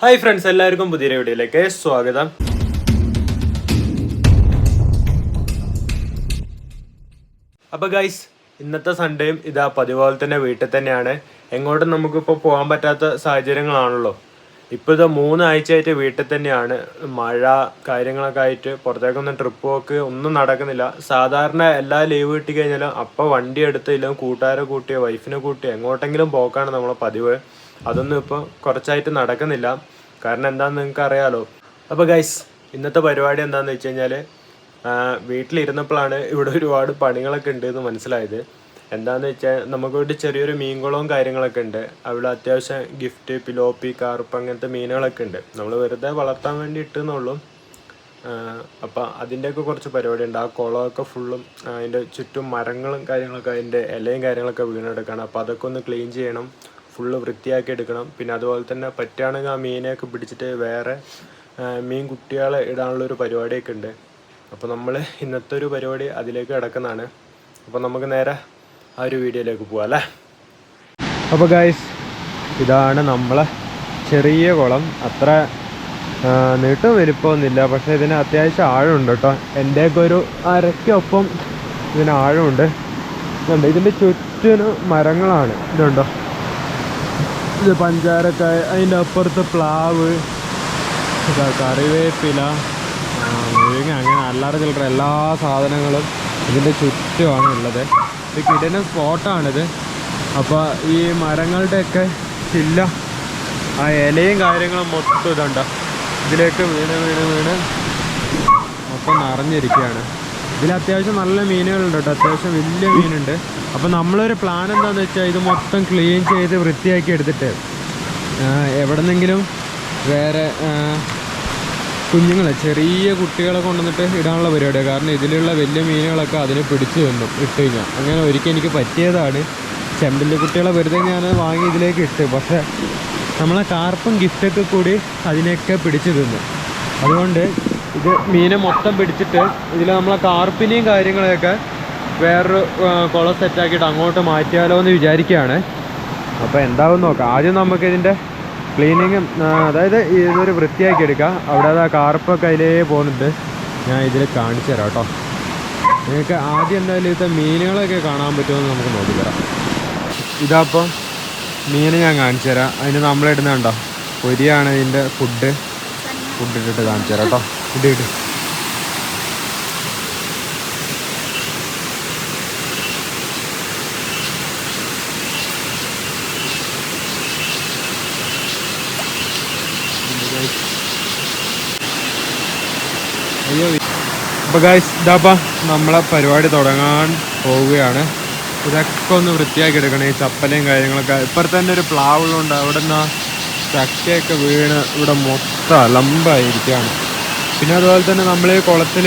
Hi friends എല്ലാവർക്കും പുതിയ വീഡിയോയിലേക്ക് സ്വാഗതം. അപ്പോൾ ഗൈസ് ഇന്നത്തെ സൺഡേയും ഇതാ പതിപോലെ തന്നെ വീട്ടിൽ തന്നെയാണ്. എങ്ങോട്ടും നമുക്കിപ്പോൾ പോകാൻ പറ്റാത്ത സാഹചര്യങ്ങളാണല്ലോ. ഇപ്പോൾ ഇത് മൂന്നാഴ്ചയായിട്ട് വീട്ടിൽ തന്നെയാണ്. മഴ കാര്യങ്ങളൊക്കെ ആയിട്ട് പുറത്തേക്കൊന്നും ട്രിപ്പ് പോക്ക് ഒന്നും നടക്കുന്നില്ല. സാധാരണ എല്ലാ ലീവ് കിട്ടി കഴിഞ്ഞാലും അപ്പോൾ വണ്ടി എടുത്തില്ല കൂട്ടുകാരെ കൂട്ടിയോ വൈഫിനെ കൂട്ടിയോ എങ്ങോട്ടെങ്കിലും പോക്കാണ് നമ്മളെ പതിവ്. അതൊന്നും ഇപ്പോൾ കുറച്ചായിട്ട് നടക്കുന്നില്ല. കാരണം എന്താണെന്ന് നിങ്ങൾക്ക് അറിയാലോ അപ്പോൾ ഗൈസ് ഇന്നത്തെ പരിപാടി എന്താണെന്ന് വെച്ച് കഴിഞ്ഞാൽ വീട്ടിലിരുന്നപ്പോഴാണ് ഇവിടെ ഒരുപാട് പണികളൊക്കെ ഉണ്ട് എന്ന് മനസ്സിലായത് എന്താണെന്ന് വെച്ചാൽ നമുക്കിവിടെ ചെറിയൊരു മീൻകുളവും കാര്യങ്ങളൊക്കെ ഉണ്ട്. അവിടെ അത്യാവശ്യം ഗിഫ്റ്റ് പിലോപ്പി കാർപ്പ് അങ്ങനത്തെ മീനുകളൊക്കെ ഉണ്ട്. നമ്മൾ വെറുതെ വളർത്താൻ വേണ്ടി ഇട്ടെന്നുള്ളൂ അപ്പം അതിന്റെയൊക്കെ കുറച്ച് പരിപാടി ഉണ്ട്. ആ കുളമൊക്കെ ഫുള്ളും അതിന്റെ ചുറ്റും മരങ്ങളും കാര്യങ്ങളൊക്കെ അതിന്റെ ഇലയും കാര്യങ്ങളൊക്കെ വീണെടുക്കണം. അപ്പോൾ അതൊക്കെ ഒന്ന് ക്ലീൻ ചെയ്യണം. ഫുള്ള് വൃത്തിയാക്കി എടുക്കണം. പിന്നെ അതുപോലെ തന്നെ പറ്റുകയാണെങ്കിൽ ആ മീനെയൊക്കെ പിടിച്ചിട്ട് വേറെ മീൻ കുട്ടികളെ ഇടാനുള്ള ഒരു പരിപാടിയൊക്കെ ഉണ്ട്. അപ്പോൾ നമ്മൾ ഇന്നത്തെ ഒരു പരിപാടി അതിലേക്ക് കിടക്കുന്നതാണ്. അപ്പോൾ നമുക്ക് നേരെ ആ ഒരു വീഡിയോയിലേക്ക് പോവാം അല്ലേ? അപ്പോൾ ഗായ്സ് ഇതാണ് നമ്മളെ ചെറിയ കുളം. അത്ര നീട്ടും വലിപ്പമൊന്നുമില്ല പക്ഷേ ഇതിന് അത്യാവശ്യം ആഴമുണ്ട് കേട്ടോ. എന്റെയൊക്കെ ഒരു അരയ്ക്കൊപ്പം ഇതിന് ആഴമുണ്ട്. ഇതുണ്ട്. ഇതിന്റെ ചുറ്റിനും മരങ്ങളാണ്. ഇതുണ്ടോ? ഇത് പഞ്ചാരക്കായ അതിന്റെ അപ്പുറത്ത് പ്ലാവ് കറിവേപ്പില ആ, മുരിങ്ങ അങ്ങനെ അല്ലാതെ ചില്ലറ എല്ലാ സാധനങ്ങളും ഇതിന്റെ ചുറ്റുമാണ് ഉള്ളത്. ഇത് കിടന സ്പോട്ടാണിത്. അപ്പോൾ ഈ മരങ്ങളുടെയൊക്കെ ചില്ല ആ ഇലയും കാര്യങ്ങളും മൊത്തം ഇതുണ്ട്? ഇതിലേക്ക് വീണ് വീണ് വീണ് മൊത്തം നിറഞ്ഞിരിക്കുകയാണ്. ഇതിൽ അത്യാവശ്യം നല്ല മീനുകളുണ്ട് കേട്ടോ. അത്യാവശ്യം വലിയ മീനുണ്ട്. അപ്പോൾ നമ്മളൊരു പ്ലാൻ എന്താണെന്ന് വെച്ചാൽ ഇത് മൊത്തം ക്ലീൻ ചെയ്ത് വൃത്തിയാക്കി എടുത്തിട്ട് എവിടെന്നെങ്കിലും വേറെ കുഞ്ഞുങ്ങളെ ചെറിയ കുട്ടികളെ കൊണ്ടുവന്നിട്ട് ഇടാനുള്ള പരിപാടിയാണ് കാരണം ഇതിലുള്ള വലിയ മീനുകളൊക്കെ അതിനെ പിടിച്ചു വന്നു ഇട്ട് കഴിഞ്ഞാൽ അങ്ങനെ ഒരിക്കൽ എനിക്ക് പറ്റിയതാണ്. ചെമ്പല്ലി കുട്ടികളെ വെറുതെ ഞാൻ വാങ്ങി ഇതിലേക്ക് ഇട്ട്. പക്ഷേ നമ്മളെ കാർപ്പും ഗിഫ്റ്റൊക്കെ കൂടി അതിനെയൊക്കെ പിടിച്ചു തിന്നു. അതുകൊണ്ട് ഇത് മീനെ മൊത്തം പിടിച്ചിട്ട് ഇതിൽ നമ്മളെ കാർപ്പിനെയും കാര്യങ്ങളെയൊക്കെ വേറൊരു കുളം സെറ്റാക്കിയിട്ട് അങ്ങോട്ട് മാറ്റിയാലോ എന്ന് വിചാരിക്കുകയാണ്. അപ്പോൾ എന്താവും നോക്കാം. ആദ്യം നമുക്ക് ഇതിന്റെ ക്ലീനിങ്ങും അതായത് ഇതൊരു വൃത്തിയാക്കി എടുക്കാം. അവിടെ അത് ആ കാർപ്പൊക്കെ അതിലേ പോകുന്നുണ്ട്. ഞാൻ ഇതിൽ കാണിച്ചു തരാം കേട്ടോ. നിങ്ങൾക്ക് ആദ്യം എന്തായാലും ഇത്തെ മീനുകളൊക്കെ കാണാൻ പറ്റുമെന്ന് നമുക്ക് നോക്കി തരാം. ഇതപ്പം മീന് ഞാൻ കാണിച്ചു തരാം. അതിന് നമ്മളിടുന്നുണ്ടോ പൊരിയാണ് ഇതിന്റെ ഫുഡ് ഫുഡ് ഇട്ടിട്ട് കാണിച്ചു തരാം കേട്ടോ. ഇട്ട് അയ്യോ. അപ്പോൾ ഗായ്സ് ഇതാപ്പാ നമ്മളെ പരിപാടി തുടങ്ങാൻ പോവുകയാണ്. ഇതൊക്കെ ഒന്ന് വൃത്തിയാക്കി എടുക്കണം ചപ്പലയും കാര്യങ്ങളൊക്കെ. ഇപ്പുറത്ത് തന്നെ ഒരു പ്ലാവുകളുണ്ട് അവിടെ നിന്ന് ചക്കയൊക്കെ വീണ് ഇവിടെ മൊത്തം അലമ്പായിരിക്കുകയാണ്. പിന്നെ അതുപോലെ തന്നെ നമ്മൾ ഈ കുളത്തിൽ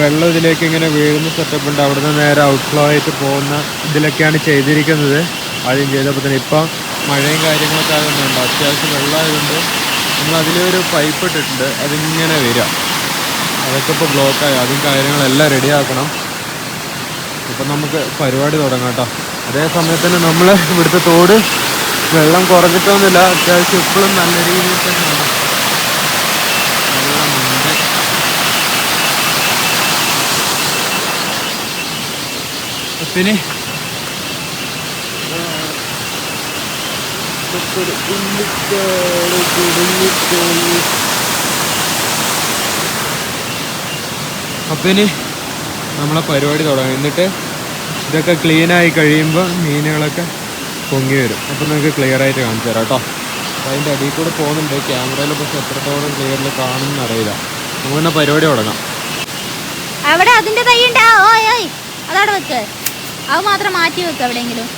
വെള്ളം ഇതിലേക്ക് ഇങ്ങനെ വീഴുന്ന സെറ്റപ്പ് ഉണ്ട്. അവിടെ നിന്ന് നേരെ ഔട്ട്ഫ്ലോ ആയിട്ട് പോകുന്ന ഇതിലൊക്കെയാണ് ചെയ്തിരിക്കുന്നത്. ആദ്യം ചെയ്തപ്പോൾ തന്നെ ഇപ്പം മഴയും കാര്യങ്ങളൊക്കെ ആയതുകൊണ്ട് അത്യാവശ്യം വെള്ളമായതുകൊണ്ട് നമ്മൾ അതിലൊരു പൈപ്പ് ഇട്ടിട്ടുണ്ട്. അതിങ്ങനെ വരിക. അതൊക്കെ ഇപ്പോൾ ബ്ലോക്കായി അതും കാര്യങ്ങളെല്ലാം റെഡിയാക്കണം ഇപ്പം നമുക്ക് പരിപാടി തുടങ്ങാം കേട്ടോ. അതേ സമയത്തന്നെ നമ്മൾ ഇവിടുത്തെ തോട് വെള്ളം കുറഞ്ഞിട്ടൊന്നുമില്ല. അത്യാവശ്യം ഇപ്പോഴും നല്ല രീതിയിൽ തന്നെയാണ് വെള്ളമുണ്ട്. പിന്നെ ഉള്ളിക്കാട് കുടുങ്ങിപ്പോയി. അപ്പം ഇനി നമ്മളെ പരിപാടി തുടങ്ങും. എന്നിട്ട് ഇതൊക്കെ ക്ലീൻ ആയി കഴിയുമ്പോൾ മീനുകളൊക്കെ പൊങ്ങി വരും. അപ്പം നിങ്ങൾക്ക് ക്ലിയർ ആയിട്ട് കാണിച്ചു തരാം കേട്ടോ അതിന്റെ അടിയിൽ കൂടെ പോകുന്നുണ്ട്. ക്യാമറയിൽ പക്ഷെ എത്രത്തോളം ക്ലിയറിൽ കാണുമെന്ന് അറിയില്ല. നമുക്ക് തന്നെ പരിപാടി തുടങ്ങാം. അവിടെ അതിന്റെ തൈ ഉണ്ടാ. ഓയ്. അതവിടെ വെക്ക്. അത് മാത്രം മാറ്റി വെക്ക് എവിടെയെങ്കിലും.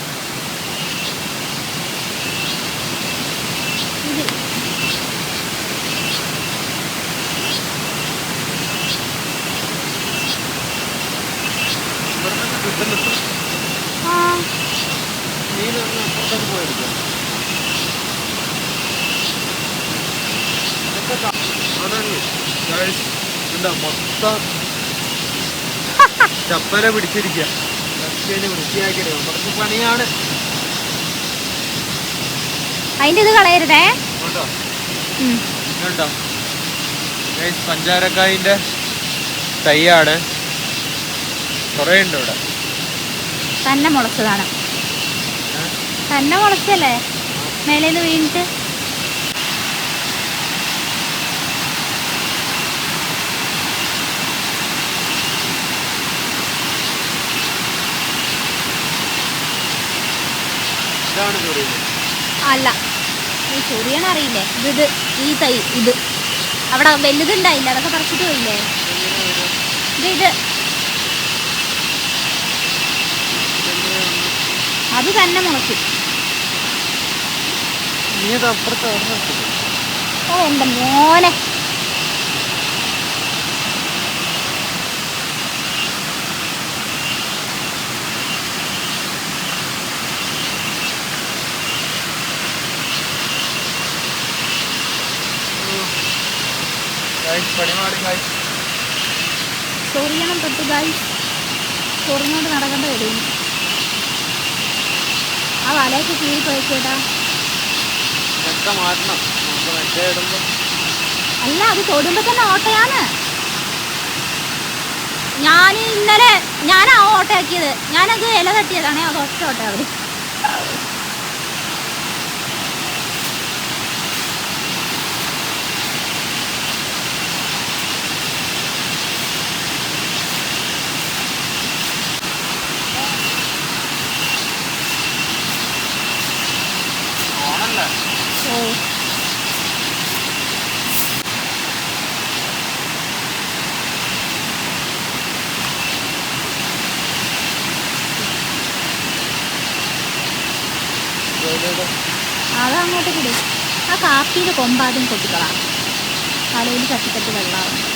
മൊത്തം ചപ്പല പിടിച്ചിരിക്കുക വൃത്തിയാക്കിയെടുക്കണം കുറച്ച് പണിയാണ് അതിന്റെ ഇത് കളയരുതേ പഞ്ചാരക്കായിന്റെ തൈയാണ്. കുറേ ഉണ്ട് ഇവിടെ. തന്നെ മുളച്ചതാണ് തന്നെ മുളച്ചല്ലേ? മേലേന്ന് വീണിട്ട്. അല്ല ഈ ചൊറിയണ അറിയില്ലേ? ഇത് ഈ തൈ ഇത്. അവിടെ വലുതുണ്ടായില്ല അതൊക്കെ പറിച്ചിട്ട് പോയില്ലേ? ഇത് ഇത്. അത് തന്നെ മുളയ്ക്കും ഓ എന്റെ മോനെ. സോറിയണം തൊട്ട് ഗായി സോറിനോട് നടക്കേണ്ട വരും ആ വലയൊക്കെ നമുക്ക് മറ്റേ അല്ല അത് തൊടുമ്പോ തന്നെ ഓട്ടയാണ്. ഞാൻ ഇന്നലെ ഞാനാ ഓട്ടയാക്കിയത്. ഞാനത് ഇല തട്ടിയതാണേ അത് ഒറ്റ ഓട്ട അതങ്ങോട്ട് കൂടി. ആ കാപ്പിയുടെ കൊമ്പാദ്യം കൊട്ടിക്കളാം തലയിൽ തട്ടിത്തട്ടി വെള്ളമാവും.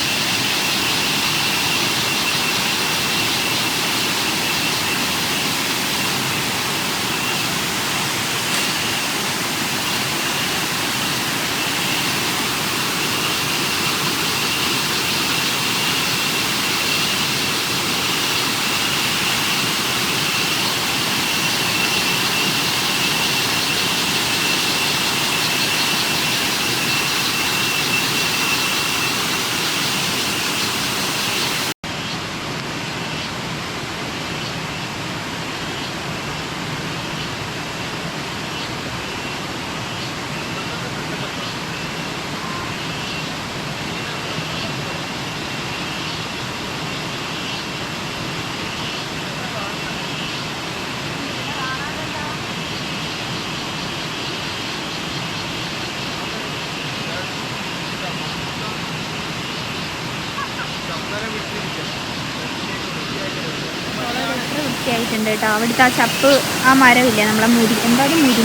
വൃത്തിയായിട്ടുണ്ട് കേട്ടോ അവിടുത്തെ ആ ചപ്പ് ആ മരമില്ലേ നമ്മളെ മുരി എന്താണ് മുരി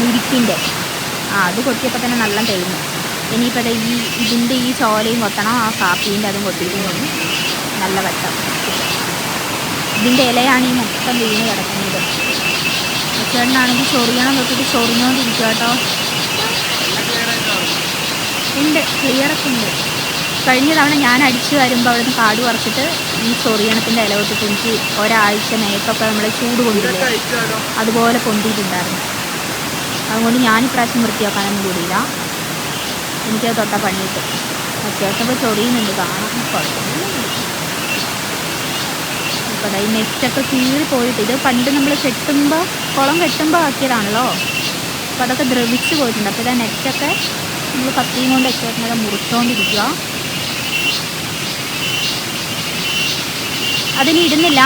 മുരിക്കിന്റെ? ആ അത് കൊത്തിയപ്പോൾ തന്നെ നല്ല തെളിഞ്ഞു ഇനിയിപ്പോൾ ഈ ഇതിന്റെ ഈ ചോലയും കൊത്തണം ആ കാപ്പീന്റെ അതും കൊത്തിയിട്ടുണ്ട് നല്ല വട്ടം. ഇതിന്റെ ഇലയാണ് ഈ മൊത്തം വീണ് കിടക്കുന്നത്. ചേട്ടനാണെങ്കിൽ ചൊറിയണം തൊട്ടിട്ട് ചൊറിഞ്ഞുകൊണ്ടിരിക്കുക കേട്ടോ. ഉണ്ട് ക്ലിയറൊക്കെ ഉണ്ട്. കഴിഞ്ഞ തവണ ഞാൻ അടിച്ചു വരുമ്പോൾ അവിടുന്ന് കാട് പറിച്ചിട്ട് ഈ ചൊറിയണത്തിന്റെ ഇല തൊട്ടിട്ട് എനിക്ക് ഒരാഴ്ച മേക്കൊക്കെ നമ്മൾ ചൂട് കൊണ്ടില്ലേ അതുപോലെ പൊന്തിയിട്ടുണ്ടായിരുന്നു. അതുകൊണ്ട് ഞാൻ ഇപ്രാവശ്യം വൃത്തിയാക്കാനൊന്നും കൂടിയില്ല. എനിക്കത് തൊട്ട പണിയിട്ട്. അത്യാവശ്യം ഇപ്പോൾ ചൊറിയുന്നുണ്ട്. കാണാൻ കുഴപ്പമില്ല. ഇപ്പോൾ ഈ നെറ്റൊക്കെ കീറി പോയിട്ട് ഇത് പണ്ട് നമ്മൾ കെട്ടുമ്പോൾ കുളം കെട്ടുമ്പോൾ ആക്കിയതാണല്ലോ. അപ്പോൾ അതൊക്കെ ദ്രവിച്ച് പോയിട്ടുണ്ട്. അപ്പോൾ ഇതാ നെറ്റൊക്കെ നമ്മൾ കത്തിയും കൊണ്ട് എച്ചോട്ടിനൊക്കെ മുറിച്ചുകൊണ്ടിരിക്കുക അതിന് ഇടുന്നില്ല.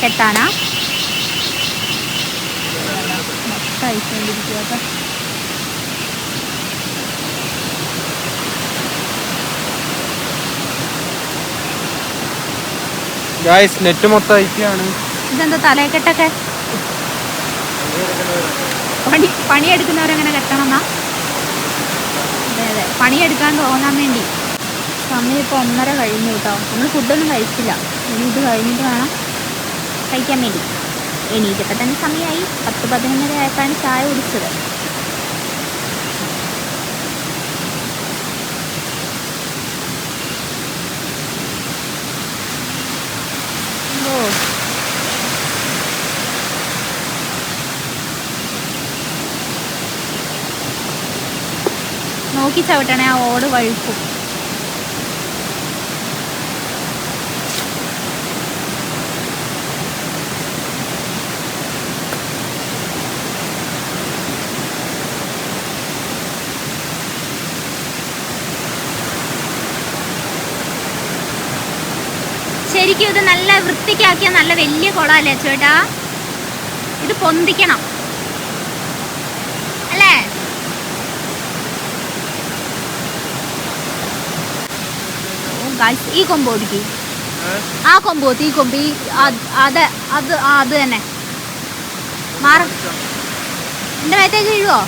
കെട്ടാനാ കഴിച്ചുകൊണ്ടിരിക്കുക കേട്ടോ ഗായ്സ് നെറ്റ് മൊത്തം അയക്കുകയാണ് ഇതെന്താ തലക്കെട്ടൊക്കെ പണി പണിയെടുക്കുന്നവരങ്ങനെ കെട്ടണമെന്നാ അതെ അതെ. പണിയെടുക്കാൻ തോന്നാൻ വേണ്ടി. സമയം ഇപ്പോൾ ഒന്നര കഴിഞ്ഞു കേട്ടോ. നമ്മൾ ഫുഡൊന്നും കഴിച്ചില്ല. ഇനി ഇത് കഴിഞ്ഞിട്ട് വേണം കഴിക്കാൻ വേണ്ടി. എണീറ്റപ്പോൾ തന്നെ സമയമായി പത്ത് പതിനൊന്നര ആയപ്പോഴാണ് ചായ കുടിച്ചത്. നോക്കി ചവിട്ടണേ ആ ഓട് വഴുക്കും. ശരിക്കും ഇത് നല്ല വൃത്തിക്കാക്കിയ നല്ല വലിയ കുളമല്ലേ ചേട്ടാ? ഇത് പൊന്തിക്കണം. അല്ലേ? guys, ഈ കൊമ്പ് ഓടിക്ക്. ആ കൊമ്പ് ഈ കൊമ്പ് ഈ അത് അത് അത് ആ, അത് തന്നെ. മാറും. എന്റെ മേത്തേക്ക് വീഴുവോ?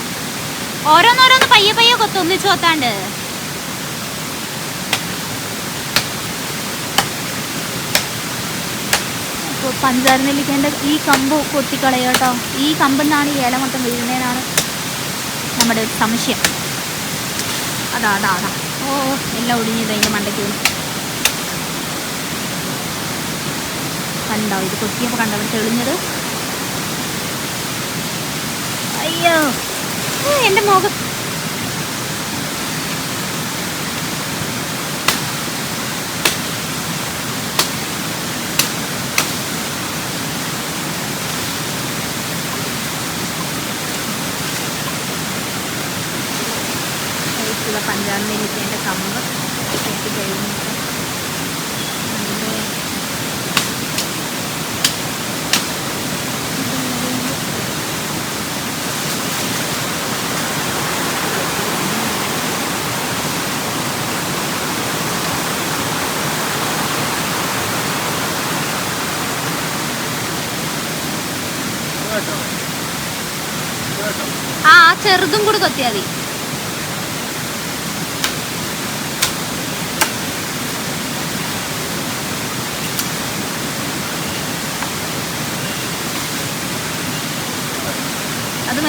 ഓരോന്നോരോന്ന് പയ്യെ പയ്യെ കൊത്തൊന്നിച്ച് കൊത്താണ്ട്. പഞ്ചാര നെല്ലിക്കേണ്ട ഈ കമ്പ് കൊത്തിക്കളയോ കേട്ടോ. ഈ കമ്പെന്നാണ് ഈ ഇല മൊത്തം വീഴുന്നതിനാണ് നമ്മുടെ സംശയം. അതാ അതാ അതാ. ഓ എല്ലാം ഒടിഞ്ഞത് അതിന്റെ മണ്ടയ്ക്ക് കണ്ടോ ഇത് കൊത്തിയപ്പോൾ കണ്ടോ ഇവിടെ തെളിഞ്ഞത്? അയ്യോ. എന്റെ മുഖം. പഞ്ചാബ് എന്റെ കമ്പ് കെട്ടി കഴിഞ്ഞിട്ട് ആ ആ ചെറുതും കൂടി കൊത്തിയാൽ മതി.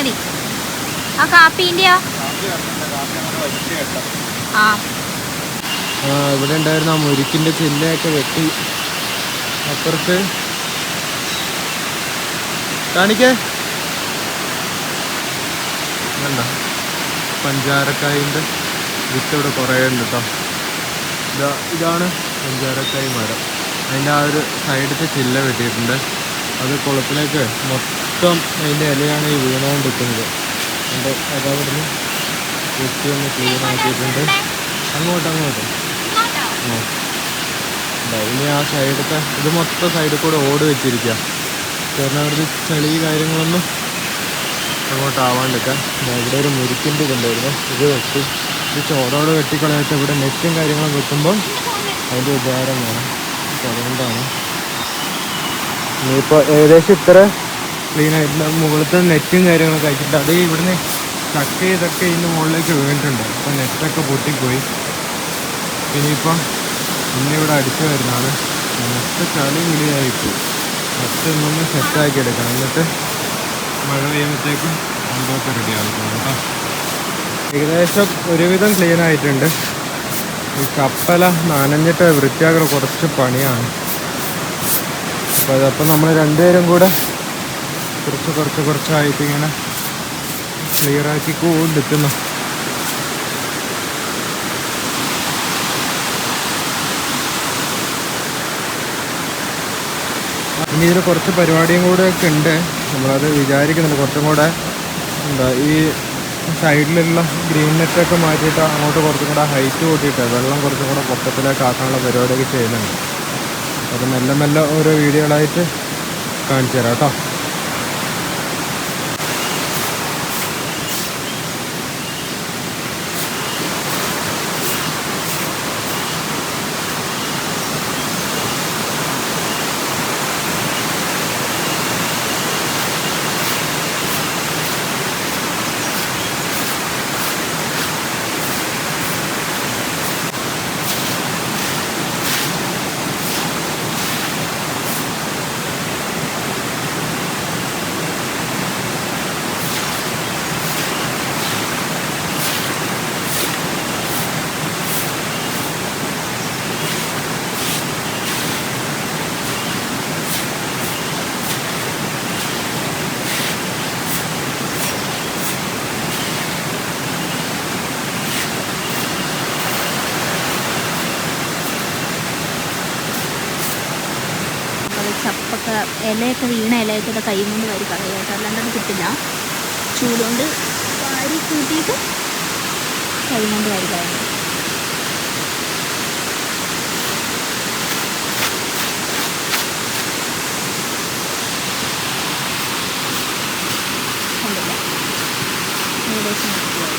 മതി. ആ കാപ്പീന്റെയോ? ആ. ഇവിടെ ഉണ്ടായിരുന്ന ആ മുരിക്കിന്റെ ചില്ലയൊക്കെ വെട്ടി. അപ്പുറത്ത്. കാണിക്കേ. വേണ്ട. പഞ്ചാരക്കായിന്റെ വിത്ത് ഇവിടെ കുറേ ഉണ്ട് കേട്ടോ ഇതാ ഇതാണ് പഞ്ചാരക്കായ് മരം. അതിന്റെ ആ ഒരു സൈഡത്തെ ചില്ല വെട്ടിയിട്ടുണ്ട്. അത് കുളത്തിലേക്ക് മൊത്തം അതിന്റെ ഇലയാണ് ഈ വീണുകൊണ്ടിരിക്കുന്നത്. എന്റെ അതവിടുന്ന് വെട്ടി ഒന്ന് ക്ലീൻ ആക്കിയിട്ടുണ്ട്. അങ്ങോട്ട് അങ്ങോട്ട്. ഇനി ആ സൈഡത്തെ ഇത് മൊത്തം സൈഡിൽ കൂടെ ഓട് വെച്ചിരിക്കുക കാരണം അവിടുത്തെ ചെളി കാര്യങ്ങളൊന്നും അങ്ങോട്ട് ആവാണ്ടിരിക്കാൻ ഇവിടെ ഒരു മുരിക്കിന്റെ ഇതുണ്ടായിരുന്നു ഇത് വെട്ടി ഇത് ചോറോട് വെട്ടിക്കളയായിട്ട് ഇവിടെ നെറ്റും കാര്യങ്ങളും വെക്കുമ്പോൾ അതിന്റെ ഉപകാരം വേണം. അതുകൊണ്ടാണ്. ഇനിയിപ്പോൾ ഏകദേശം ഇത്ര ക്ലീൻ ആയിട്ടുണ്ട് മുകളിലത്തെ നെറ്റും കാര്യങ്ങളൊക്കെ അയച്ചിട്ട് അത് ഇവിടുന്ന് ചക്ക ചെയ്തൊക്കെ ഇതിന്റെ മുകളിലേക്ക് വീണിട്ടുണ്ട്. അപ്പോൾ നെറ്റൊക്കെ പൊട്ടിപ്പോയി. ഇനിയിപ്പം ഇന്നിവിടെ അടിച്ചു വരുന്നതാണ് നെറ്റ് ചളി വിളിയായിപ്പോയി. മൊത്തം ഒന്ന് സെറ്റാക്കി എടുക്കണം. എന്നിട്ട് മഴ പെയ്യുമ്പോഴത്തേക്കും അമ്പൊക്കെ റെഡി ആയിരിക്കണം കേട്ടോ. ഏകദേശം ഒരുവിധം ക്ലീൻ ആയിട്ടുണ്ട്. ഈ കപ്പല നനഞ്ഞിട്ട് വൃത്തിയാക്കുന്ന കുറച്ച് പണിയാണ്. അപ്പോൾ അതപ്പോൾ നമ്മൾ രണ്ടുപേരും കൂടെ കുറച്ച് കുറച്ച് കുറച്ചായിട്ട് ഇങ്ങനെ ക്ലിയർ ആക്കി കൊണ്ടിരിക്കുന്നു. ഇനി ഇതിൽ കുറച്ച് പരിപാടിയും കൂടെയൊക്കെ ഉണ്ട്. നമ്മളത് വിചാരിക്കുന്നുണ്ട്. കുറച്ചും കൂടെ എന്താ ഈ സൈഡിലുള്ള ഗ്രീൻ നെറ്റൊക്കെ മാറ്റിയിട്ട് അങ്ങോട്ട് കുറച്ചും കൂടെ ഹൈറ്റ് കൂട്ടിയിട്ട് വെള്ളം കുറച്ചും കൂടെ പൊക്കത്തിലേക്ക് ആക്കാനുള്ള പരിപാടിയൊക്കെ ചെയ്യുന്നുണ്ട്. അത് മെല്ലെ മെല്ലെ ഓരോ വീഡിയോകളായിട്ട് കാണിച്ചു തരാം കേട്ടോ. ഇലയൊക്കെ വീണ ഇലയൊക്കെ ഇത് കൈ കൊണ്ട് വാരി കളയുക കേട്ടോ. അല്ലാണ്ട് അത് കിട്ടില്ല. ചൂടുകൊണ്ട് വാരി കൂട്ടിയിട്ട് കൈ കൊണ്ട് വാരി കളയുന്നത് കണ്ടില്ല ഏകദേശം വൃത്തിയായി.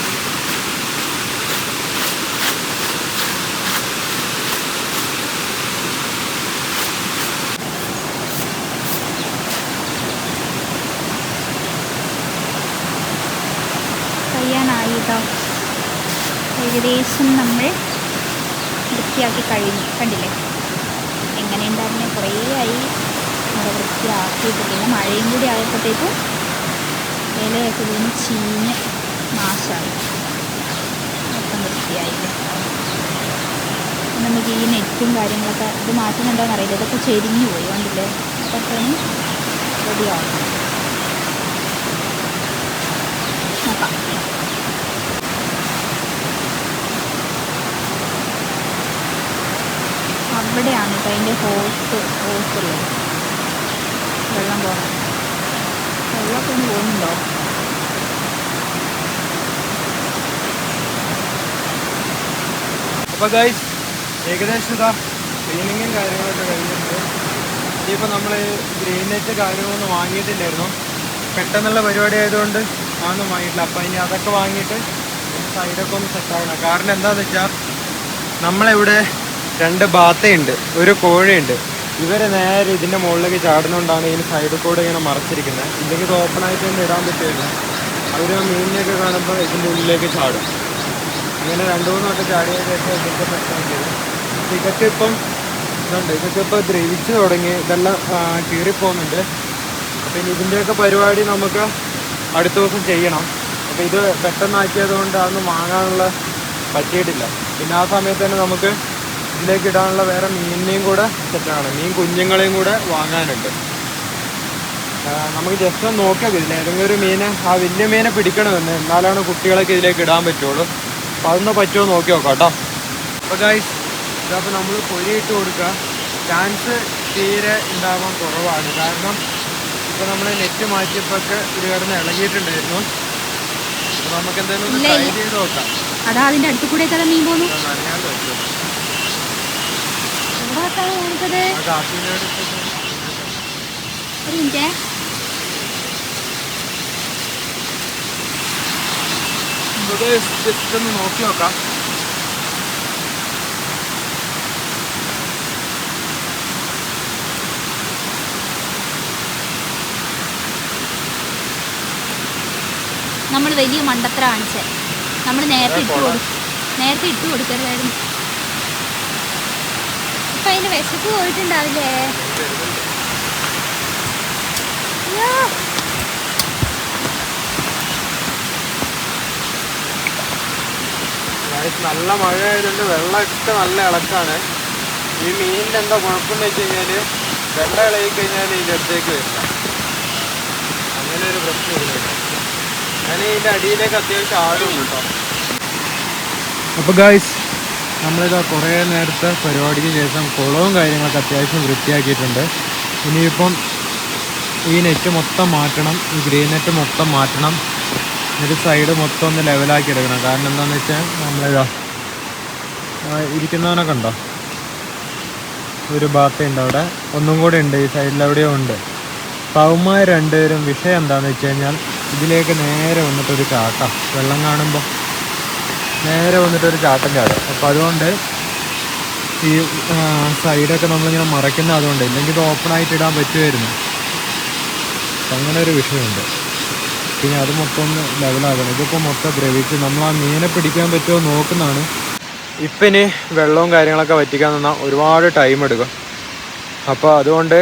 കഴിയാനായി കേട്ടോ ഏകദേശം നമ്മൾ വൃത്തിയാക്കി കഴിഞ്ഞു കണ്ടില്ലേ എങ്ങനെ ഉണ്ടായിരുന്നെ കുറേ ആയി നമ്മൾ വൃത്തിയാക്കിയിട്ട് പിന്നെ മഴയും കൂടി ആയപ്പോഴത്തേക്കും ഇലയൊക്കെ വീണ് ചീഞ്ഞ് നാശമായി മൊത്തം വൃത്തിയായില്ലേ നമുക്ക് ഈ നെറ്റും കാര്യങ്ങളൊക്കെ ഇത് മാറ്റുന്നുണ്ടോ എന്നറിയില്ല ഇതൊക്കെ ചെരിഞ്ഞു പോയി. കണ്ടില്ലേ? അതൊക്കെ റെഡിയാവും നോക്കാം. അവിടെയാണ് കേട്ടോ അതിന്റെ ഹോസ് ഹോസുള്ളത് വെള്ളം പോകണം വെള്ളമൊക്കെ ഒന്ന് പോകുന്നുണ്ടോ? അപ്പോൾ ഗൈസ് ഏകദേശം ഇതാ ക്ലീനിങ്ങും കാര്യങ്ങളൊക്കെ കഴിഞ്ഞിട്ടുണ്ട്. ഇനിയിപ്പോൾ നമ്മൾ ഗ്രീൻ നെറ്റ് കാര്യങ്ങളൊന്നും വാങ്ങിയിട്ടില്ലായിരുന്നു. പെട്ടെന്നുള്ള പരിപാടി ആയതുകൊണ്ട് അതൊന്നും വാങ്ങിയിട്ടില്ല. അപ്പോൾ ഇനി അതൊക്കെ വാങ്ങിയിട്ട് സൈഡൊക്കെ ഒന്ന് സെറ്റ് ആവണം. കാരണം എന്താണെന്ന് വെച്ചാൽ നമ്മളിവിടെ രണ്ട് ബാത്തയുണ്ട് ഒരു കോഴിയുണ്ട്. ഇവർ നേരെ ഇതിന്റെ മുകളിലേക്ക് ചാടുന്നതുകൊണ്ടാണ് ഇതിന് സൈഡിൽ കൂടെ ഇങ്ങനെ മറച്ചിരിക്കുന്നത് ഇല്ലെങ്കിൽ ഇത് ഓപ്പൺ ആയിട്ട് തന്നെ ഇടാൻ പറ്റില്ല അവർ ആ മീനിനെയൊക്കെ കാണുമ്പോൾ ഇതിന്റെ ഉള്ളിലേക്ക് ചാടും. അങ്ങനെ രണ്ടു മൂന്ന് വട്ടം ചാടിയ ശേഷം ഇതിന്റെ പ്രശ്നമാക്കിയത് ഇതൊക്കെ ഇപ്പം ഇതുണ്ട്. ഇതൊക്കെ ഇപ്പോൾ ദ്രവിച്ച് തുടങ്ങി. ഇതെല്ലാം കീറിപ്പോകുന്നുണ്ട്. അപ്പം ഇനി ഇതിന്റെയൊക്കെ പരിപാടി നമുക്ക് അടുത്ത ദിവസം ചെയ്യണം. അപ്പം ഇത് പെട്ടെന്നാക്കിയത് കൊണ്ട് അതൊന്നും വാങ്ങാനുള്ള പറ്റിയിട്ടില്ല. പിന്നെ ആ സമയത്ത് തന്നെ നമുക്ക് ഇതിലേക്ക് ഇടാനുള്ള വേറെ മീനിനെയും കൂടെ സെറ്റാണ് മീൻ കുഞ്ഞുങ്ങളെയും കൂടെ വാങ്ങാനുണ്ട്. നമുക്ക് ജസ്റ്റ് ഒന്ന് നോക്കിയാൽ ഇതിൽ ഏതെങ്കിലും ഒരു മീനെ ആ വലിയ മീനെ പിടിക്കണമെന്ന്. എന്നാലാണ് കുട്ടികളൊക്കെ ഇതിലേക്ക് ഇടാൻ പറ്റുള്ളൂ. അപ്പോൾ അതൊന്ന് പറ്റുമോ നോക്കി നോക്കാം കേട്ടോ. അപ്പോൾ ഗൈസ് ഇതപ്പോൾ നമ്മൾ പൊരിയിട്ട് കൊടുക്കുക ചാൻസ് തീരെ ഉണ്ടാവാൻ കുറവാണ്. കാരണം ഇപ്പോൾ നമ്മൾ നെറ്റ് മാറ്റിയപ്പോഴൊക്കെ ഇത് കിടന്ന് ഇളകിയിട്ടുണ്ടായിരുന്നു അപ്പോൾ നമുക്ക് എന്തായാലും ട്രൈ ചെയ്ത് നോക്കാം. അതാ അതിന്റെ അടുത്ത് കൂടെ ഒക്കെ മീൻ പോകുന്നു ഒരു മിനിറ്റേ. ജസ്റ്റ് ഒന്ന് നോക്കി നോക്കാം. നമ്മൾ വലിയ മണ്ടത്ര കാണിച്ചേ നമ്മൾ നേരത്തെ ഇട്ട് കൊടുക്കും നേരത്തെ ഇട്ട് കൊടുക്കരുതായിരുന്നു. ഇപ്പൊ അതിന്റെ വിശപ്പ് പോയിട്ടുണ്ടാവില്ലേ? നല്ല മഴ ആയതുകൊണ്ട് വെള്ളമൊക്കെ നല്ല ഇളക്കാണ്. ഈ മീനിന്റെ എന്താ കുഴപ്പമെന്ന് വെച്ച് കഴിഞ്ഞാൽ വെള്ളം ഇളകി കഴിഞ്ഞാൽ ഇതിന്റെ അടുത്തേക്ക് വരില്ല. അങ്ങനെ ഒരു പ്രശ്നം ഇതിലുണ്ട് അപ്പൊ ഗായ്സ് നമ്മളിതാ കുറേ നേരത്തെ പരിപാടിക്ക് ശേഷം കുളവും കാര്യങ്ങളൊക്കെ അത്യാവശ്യം വൃത്തിയാക്കിയിട്ടുണ്ട്. ഇനിയിപ്പം ഈ നെറ്റ് മൊത്തം മാറ്റണം ഈ ഗ്രീൻ നെറ്റ് മൊത്തം മാറ്റണം. ഒരു സൈഡ് മൊത്തം ഒന്ന് ലെവലാക്കി എടുക്കണം. കാരണം എന്താണെന്ന് വെച്ചാൽ നമ്മളിതാ ഇരിക്കുന്നവനൊക്കെ ഉണ്ടോ? ഒരു ബാത്തയുണ്ട് അവിടെ. ഒന്നും കൂടെ ഉണ്ട് ഈ സൈഡിൽ എവിടെയോ ഉണ്ട്. അപ്പോൾ അവന്മാർ രണ്ടുപേരും വിഷയം എന്താണെന്ന് വെച്ച് കഴിഞ്ഞാൽ ഇതിലേക്ക് നേരെ വന്നിട്ടൊരു ചാട്ട. വെള്ളം കാണുമ്പോൾ നേരെ വന്നിട്ടൊരു ചാട്ടം ചാടും. അപ്പോൾ അതുകൊണ്ട് ഈ സൈഡൊക്കെ നമ്മളിങ്ങനെ മറയ്ക്കുന്ന അതുകൊണ്ട് ഇല്ലെങ്കിൽ ഇത് ഓപ്പൺ ആയിട്ട് ഇടാൻ പറ്റുമായിരുന്നു അങ്ങനെ ഒരു വിഷയമുണ്ട്. പിന്നെ അത് മൊത്തം ഒന്ന് ലെവലാകണം. ഇതിപ്പോൾ മൊത്തം ദ്രവിച്ച് നമ്മൾ ആ മീനെ പിടിക്കാൻ പറ്റുമോ നോക്കുന്നതാണ്. ഇപ്പം ഇനി വെള്ളവും കാര്യങ്ങളൊക്കെ വറ്റിക്കാൻ നിന്നാൽ ഒരുപാട് ടൈം എടുക്കും. അപ്പോൾ അതുകൊണ്ട്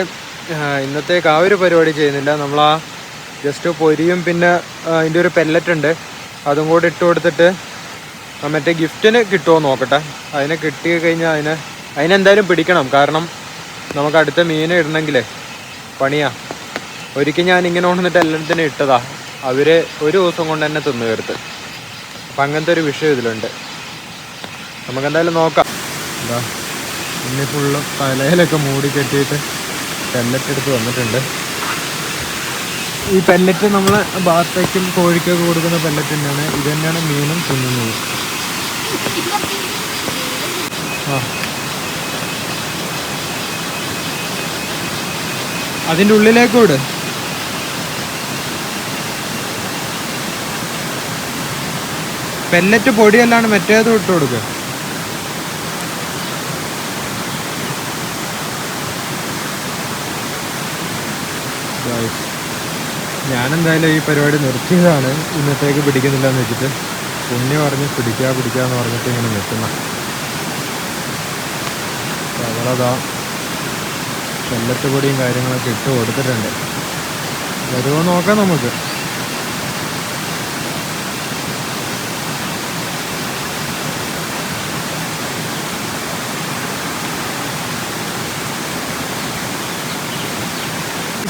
ഇന്നത്തേക്ക് ആ ഒരു പരിപാടി ചെയ്യുന്നില്ല. നമ്മൾ ആ ജസ്റ്റ് പൊരിയും പിന്നെ അതിന്റെ ഒരു പെല്ലറ്റ് ഉണ്ട്. അതും കൂടെ ഇട്ട് കൊടുത്തിട്ട് മറ്റേ ഗിഫ്റ്റിന് കിട്ടുമോ നോക്കട്ടെ. അതിനെ കിട്ടി കഴിഞ്ഞാൽ അതിന് അതിനെന്തായാലും പിടിക്കണം. കാരണം നമുക്ക് അടുത്ത മീൻ ഇടണമെങ്കിലേ പണിയാ. ഒരിക്കൽ ഞാൻ ഇങ്ങനെ കൊണ്ടുവന്നിട്ട് എല്ലാത്തിനും ഇട്ടതാ. അവർ ഒരു ദിവസം കൊണ്ട് തന്നെ തിന്നു തീർത്ത്. അപ്പം അങ്ങനത്തെ ഒരു വിഷയം ഇതിലുണ്ട്. നമുക്ക് എന്തായാലും നോക്കാം. എന്താ ഇനി ഫുള്ള് തലയിലൊക്കെ മൂടി കെട്ടിയിട്ട് പെല്ലറ്റ് എടുത്ത് വന്നിട്ടുണ്ട്. ഈ പെല്ലറ്റ് നമ്മൾ ബാത്തയ്ക്കും കോഴിക്കൊക്കെ കൊടുക്കുന്ന പെല്ലറ്റ് തന്നെയാണ്. ഇത് തന്നെയാണ് മീനും തിന്നുന്നത്. ആ. അതിന്റെ ഉള്ളിലേക്ക് വിട്. പെല്ലറ്റ് പൊടിയല്ലാണ്ട് മറ്റേത് ഇട്ട് കൊടുക്കുക ഞാനെന്തായാലും ഈ പരിപാടി നിർത്തിയതാണ്. ഇന്നത്തേക്ക് പിടിക്കുന്നില്ല എന്ന് വെച്ചിട്ട്. പുണ്യ പറഞ്ഞ് പിടിക്കുക പിടിക്കുക എന്ന് പറഞ്ഞിട്ട് ഇങ്ങനെ നിൽക്കുന്ന. അവളതാ ചെല്ലത്തുപൊടിയും പൊടിയും കാര്യങ്ങളൊക്കെ ഇട്ട് കൊടുത്തിട്ടുണ്ട്. വരുമോ നോക്കാം നമുക്ക്.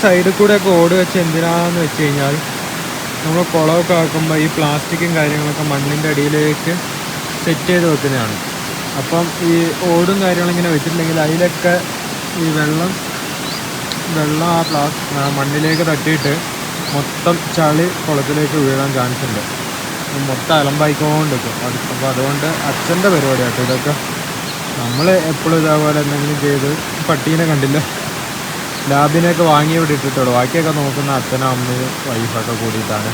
സൈഡിൽ കൂടെ ഒക്കെ ഓട് വെച്ച് എന്തിനാണെന്ന് വെച്ച് കഴിഞ്ഞാൽ നമ്മൾ കുളമൊക്കെ ആക്കുമ്പോൾ ഈ പ്ലാസ്റ്റിക്കും കാര്യങ്ങളൊക്കെ മണ്ണിന്റെ അടിയിലേക്ക് സെറ്റ് ചെയ്ത് വെക്കുന്നതാണ്. അപ്പം ഈ ഓടും കാര്യങ്ങളും ഇങ്ങനെ വെച്ചിട്ടുണ്ടെങ്കിൽ അതിലൊക്കെ ഈ വെള്ളം വെള്ളം ആ പ്ലാസ് മണ്ണിലേക്ക് തട്ടിയിട്ട് മൊത്തം ചളി കുളത്തിലേക്ക് വീഴാൻ ചാൻസ് ഉണ്ട്. മൊത്തം അലമ്പായിക്കൊണ്ടിരിക്കും അത് അപ്പോൾ അതുകൊണ്ട് അച്ഛന്റെ പരിപാടിയാട്ടോ ഇതൊക്കെ. നമ്മൾ എപ്പോഴും ഇതേപോലെ എന്തെങ്കിലും ചെയ്ത് പട്ടീനെ കണ്ടില്ല? ലാബിനെയൊക്കെ വാങ്ങി ഇവിടെ ഇട്ടിട്ടുള്ളൂ. ബാക്കിയൊക്കെ നോക്കുന്ന അച്ഛനും അമ്മയും വൈഫൊക്കെ കൂടിയിട്ടാണ്.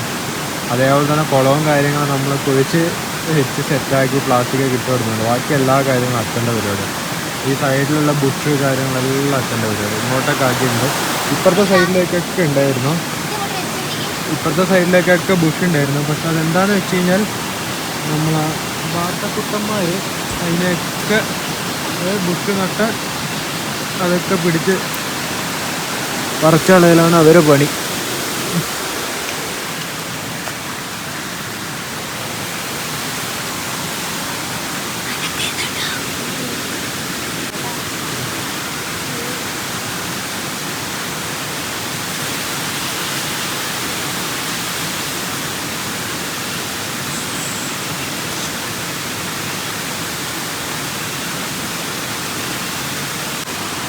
അതേപോലെ തന്നെ കുളവും കാര്യങ്ങളും നമ്മൾ കുഴിച്ച് വെച്ച് സെറ്റാക്കി പ്ലാസ്റ്റിക് ഇട്ട് കൊടുക്കുന്നുണ്ട്. ബാക്കി എല്ലാ കാര്യങ്ങളും അച്ഛന്റെ പരിപാടി ഈ സൈഡിലുള്ള ബുഷ് കാര്യങ്ങളെല്ലാം അച്ഛന്റെ പരിപാടി ഇങ്ങോട്ടൊക്കെ ആക്കിയിട്ടുണ്ട്. ഇപ്പുറത്തെ സൈഡിലേക്കൊക്കെ ഉണ്ടായിരുന്നു. ഇപ്പുറത്തെ സൈഡിലേക്കൊക്കെ ബുഷ് ഉണ്ടായിരുന്നു. പക്ഷെ അതെന്താണെന്ന് വെച്ച് കഴിഞ്ഞാൽ നമ്മൾ വാർത്തക്കുട്ടന്മാർ അതിനെയൊക്കെ ബുഷ് നട്ട് അതൊക്കെ പിടിച്ച് പറിച്ചളയിലാണ് അവരെ പണി.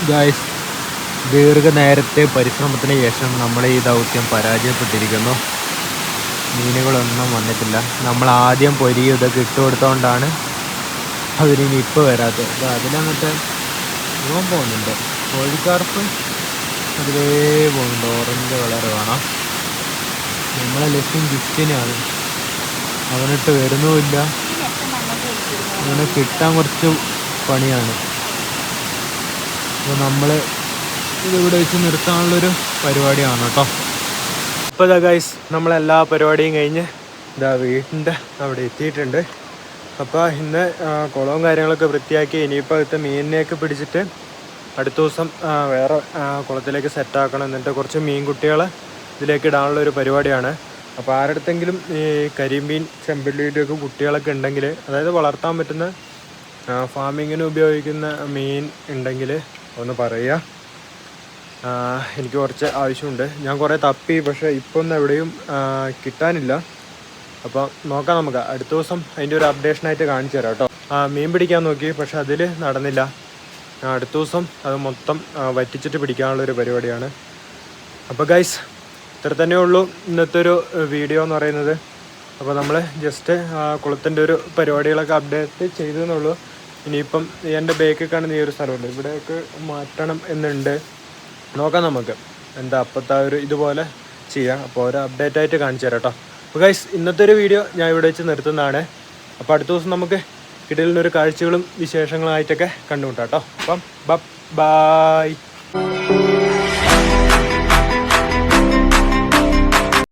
ഗായ്സ് ദീർഘനേരത്തെ പരിശ്രമത്തിന് ശേഷം നമ്മൾ ഈ ദൗത്യം പരാജയപ്പെട്ടിരിക്കുന്നു. മീനുകളൊന്നും വന്നിട്ടില്ല. നമ്മൾ ആദ്യം പൊരി ഇതൊക്കെ ഇട്ട് കൊടുത്തോണ്ടാണ് അതിനി ഇപ്പോൾ വരാത്തത്. ഇത് അതിലങ്ങോട്ട് ഇവൻ പോകുന്നുണ്ട്. കോഴിക്കാർപ്പ്. അതിലേ പോകുന്നുണ്ട്. ഓറഞ്ച് കളർ കാണാം. നമ്മളെ ലക്ഷ്യം ജിസ്റ്റിനാണ് അവനിട്ട് വരുന്നുമില്ല. അങ്ങനെ കിട്ടാൻ കുറച്ച് പണിയാണ്. അപ്പോൾ നമ്മൾ ഇതിവിടെ വെച്ച് നിർത്താനുള്ളൊരു പരിപാടിയാണ് കേട്ടോ ഇപ്പോൾ ഇതാ ഗൈസ് നമ്മളെല്ലാ പരിപാടിയും കഴിഞ്ഞ് ഇതാ വീട്ടിന്റെ അവിടെ എത്തിയിട്ടുണ്ട്. അപ്പോൾ ഇന്ന് കുളവും കാര്യങ്ങളൊക്കെ വൃത്തിയാക്കി ഇനിയിപ്പോൾ ഇത്തെ മീനിനെയൊക്കെ പിടിച്ചിട്ട് അടുത്ത ദിവസം വേറെ കുളത്തിലേക്ക് സെറ്റാക്കണം എന്നിട്ട് കുറച്ച് മീൻകുട്ടികളെ ഇതിലേക്ക് ഇടാനുള്ള ഒരു പരിപാടിയാണ്. അപ്പോൾ ആരുടെത്തെങ്കിലും ഈ കരിമീൻ ചെമ്പല്ലിയുടെയൊക്കെ കുട്ടികളൊക്കെ ഉണ്ടെങ്കിൽ അതായത് വളർത്താൻ പറ്റുന്ന ഫാമിങ്ങിന് ഉപയോഗിക്കുന്ന മീൻ ഉണ്ടെങ്കിൽ ഒന്ന് പറയുക. എനിക്ക് കുറച്ച് ആവശ്യമുണ്ട്. ഞാൻ കുറേ തപ്പി പക്ഷേ ഇപ്പോൾ ഒന്നും എവിടെയും കിട്ടാനില്ല. അപ്പോൾ നോക്കാം നമുക്ക്. അടുത്ത ദിവസം അതിന്റെ ഒരു അപ്ഡേഷനായിട്ട് കാണിച്ചു തരാം കേട്ടോ. മീൻ പിടിക്കാൻ നോക്കി പക്ഷെ അതിൽ നടന്നില്ല. അടുത്ത ദിവസം അത് മൊത്തം വറ്റിച്ചിട്ട് പിടിക്കാനുള്ള ഒരു പരിപാടിയാണ്. അപ്പോൾ ഗൈസ് ഇത്ര തന്നെ ഉള്ളൂ ഇന്നത്തെ ഒരു വീഡിയോ എന്ന് പറയുന്നത്. അപ്പോൾ നമ്മൾ ജസ്റ്റ് കുളത്തിന്റെ ഒരു പരിപാടികളൊക്കെ അപ്ഡേറ്റ് ചെയ്തു എന്നുള്ളൂ. ഇനിയിപ്പം എന്റെ ബേക്കിൽ കാണുന്ന ഈ ഒരു സ്ഥലമുണ്ട്. ഇവിടെയൊക്കെ മാറ്റണം എന്നുണ്ട്. നോക്കാം നമുക്ക്. എന്താ അപ്പത്തെ ഒരു ഇതുപോലെ ചെയ്യാം. അപ്പോൾ ഒരു അപ്ഡേറ്റ് ആയിട്ട് കാണിച്ചു തരാം കേട്ടോ അപ്പോൾ ഗൈസ് ഇന്നത്തെ ഒരു വീഡിയോ ഞാൻ ഇവിടെ വെച്ച് നിർത്തുന്നതാണ്. അപ്പോൾ അടുത്ത ദിവസം നമുക്ക് കിടലിനൊരു കാഴ്ചകളും വിശേഷങ്ങളായിട്ടൊക്കെ കണ്ടുമുട്ടാം കേട്ടോ അപ്പം ബ ബായ്